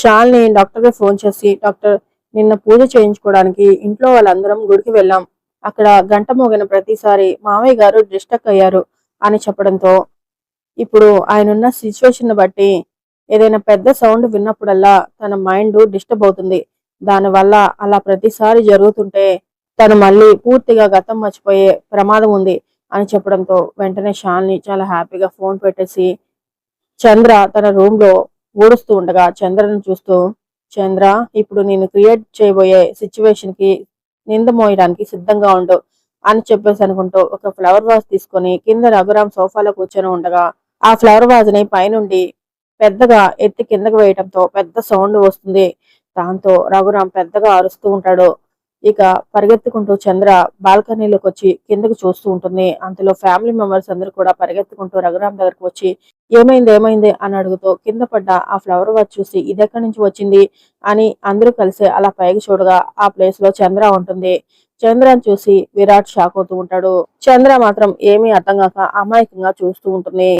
శాలిని డాక్టర్కి ఫోన్ చేసి డాక్టర్ నిన్న పూజ చేయించుకోవడానికి ఇంట్లో వాళ్ళందరం గుడికి వెళ్ళాం. అక్కడ గంట మోగిన ప్రతిసారి మామయ్య గారు డిస్టక్ అయ్యారు అని చెప్పడంతో ఇప్పుడు ఆయనున్న సిచ్యువేషన్ బట్టి ఏదైనా పెద్ద సౌండ్ విన్నప్పుడల్లా తన మైండ్ డిస్టర్బ్ అవుతుంది. దానివల్ల అలా ప్రతిసారి జరుగుతుంటే తను మళ్ళీ పూర్తిగా గతం మర్చిపోయే ప్రమాదం ఉంది అని చెప్పడంతో వెంటనే షాల్ని చాలా హ్యాపీగా ఫోన్ పెట్టేసి చంద్ర తన రూమ్లో ఊడుస్తూ ఉండగా చంద్రను చూస్తూ చంద్ర ఇప్పుడు నేను క్రియేట్ చేయబోయే సిచ్యువేషన్కి నింద మోయడానికి సిద్ధంగా ఉండు అని చెప్పేసి అనుకుంటూ ఒక ఫ్లవర్ వాజ్ తీసుకొని కింద రఘురాం సోఫాలో కూర్చొని ఉండగా ఆ ఫ్లవర్ వాజ్ని పైనుండి పెద్దగా ఎత్తి కిందకు వేయటంతో పెద్ద సౌండ్ వస్తుంది. దాంతో రఘురాం పెద్దగా అరుస్తూ ఉంటాడు. ఇక పరిగెత్తుకుంటూ చంద్ర బాల్కనీలోకి వచ్చి కిందకు చూస్తూ ఉంటుంది. అంతలో ఫ్యామిలీ మెంబర్స్ అందరూ కూడా పరిగెత్తుకుంటూ రఘురామ్ దగ్గరకు వచ్చి ఏమైంది ఏమైంది? అని అడుగుతూ కింద పడ్డ ఆ ఫ్లవర్ వాచ్ చూసి ఇదెక్కడి నుంచి వచ్చింది? అని అందరూ కలిసి అలా పైకి చూడగా ఆ ప్లేస్లో చంద్ర ఉంటుంది. చంద్రని చూసి విరాట్ షాక్ అవుతూ ఉంటాడు. చంద్ర మాత్రం ఏమీ అర్థం కాక అమాయకంగా చూస్తూ ఉంటుంది.